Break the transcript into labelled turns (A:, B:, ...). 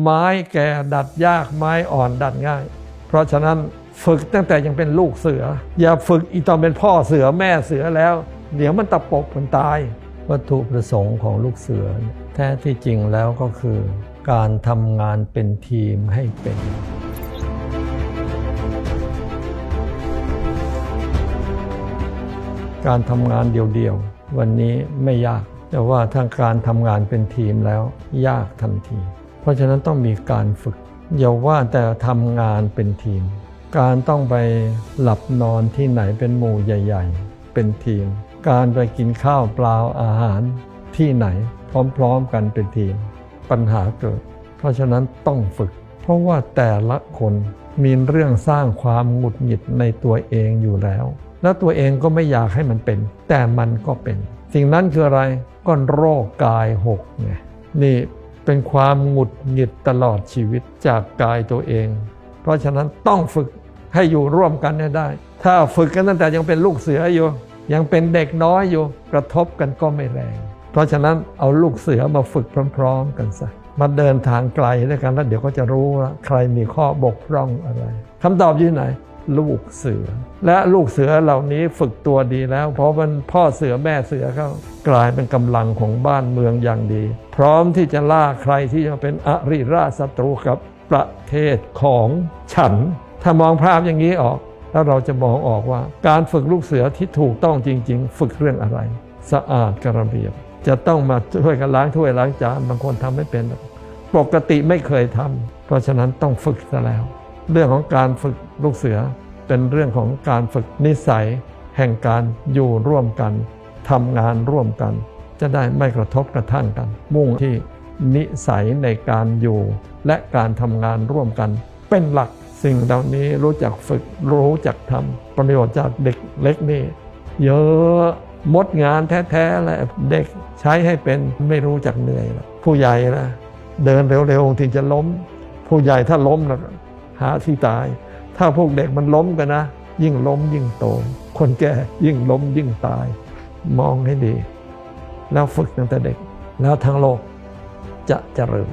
A: ไม้แก่ดัดยากไม้อ่อนดัดง่าย เพราะฉะนั้นฝึกตั้งแต่ยังเป็นลูกเสือ อย่าฝึกอีตอนเป็นพ่อเสือแม่เสือแล้ว เดี๋ยวมันตะปบมันตาย วัตถุประสงค์ของลูกเสือ แท้ที่จริงแล้วก็คือ การทำงานเป็นทีมให้เป็นการทำงานเดี่ยวๆ วันนี้ไม่ยาก แต่ว่าทางการทำงานเป็นทีมแล้วยากทันที เพราะฉะนั้นต้องมีการฝึกอย่าว่าแต่ทำงานเป็นทีม การต้องไปหลับนอนที่ไหนเป็นหมู่ใหญ่ ๆ เป็นทีม การไปกินข้าวเปล่าอาหารที่ไหนพร้อมๆกันเป็นทีม ปัญหาเกิด เพราะฉะนั้นต้องฝึก เพราะว่าแต่ละคนมีเรื่องสร้างความหงุดหงิดในตัวเองอยู่แล้ว แล้วตัวเองก็ไม่อยากให้มันเป็น แต่มันก็เป็น สิ่งนั้นคืออะไรก็โรคกายหกไงนี่ เป็นความหงุดหงิดตลอดชีวิตจากกายตัวเอง เพราะฉะนั้นต้องฝึกให้อยู่ร่วมกันได้ ถ้าฝึกกันตั้งแต่ยังเป็นลูกเสืออยู่ ยังเป็นเด็กน้อยอยู่กระทบกันก็ไม่แรง เพราะฉะนั้นเอาลูกเสือมาฝึกพร้อม ๆ กันซะมาเดินทางไกลด้วยกันแล้วเดี๋ยวก็จะรู้ว่าใครมีข้อบกพร่องอะไรคำตอบอยู่ที่ไหน ลูกเสือ และลูกเสือเหล่านี้ฝึกตัวดีแล้ว เพราะมันพ่อเสือแม่เสือเขากลายเป็นกำลังของบ้านเมืองอย่างดี พร้อมที่จะล่าใครที่จะเป็นอริราชศัตรูกับประเทศของฉัน ถ้ามองภาพอย่างนี้ออก แล้วเราจะมองออกว่า การฝึกลูกเสือที่ถูกต้องจริง ๆ ฝึกเรื่องอะไร สะอาดกระเบียบ จะต้องมาช่วยกันล้างถ้วยล้างจานบางคนทำไม่เป็น ปกติไม่เคยทำเพราะฉะนั้นต้องฝึกซะแล้ว เรื่องของการฝึกลูกเสือ เป็นเรื่องของการฝึกนิสัย แห่งการอยู่ร่วมกันทำงานร่วมกัน จะได้ไม่กระทบกระทั่งกัน มุ่งที่นิสัยในการอยู่ และการทำงานร่วมกัน เป็นหลักสิ่งเหล่านี้รู้จักฝึกรู้จักทำประโยชน์จากเด็กเล็กนี่เยอะมดงานแท้ๆเลยเด็กใช้ให้เป็นไม่รู้จักเหนื่อย ผู้ใหญ่นะเดินเร็วๆถึงจะล้ม ผู้ใหญ่ถ้าล้มแล้ว หาที่ตาย ถ้าพวกเด็กมันล้มกันนะ ยิ่งล้มยิ่งโต คนแก่ยิ่งล้มยิ่งตาย มองให้ดี แล้วฝึกตั้งแต่เด็ก แล้วทั้งโลกจะเจริญ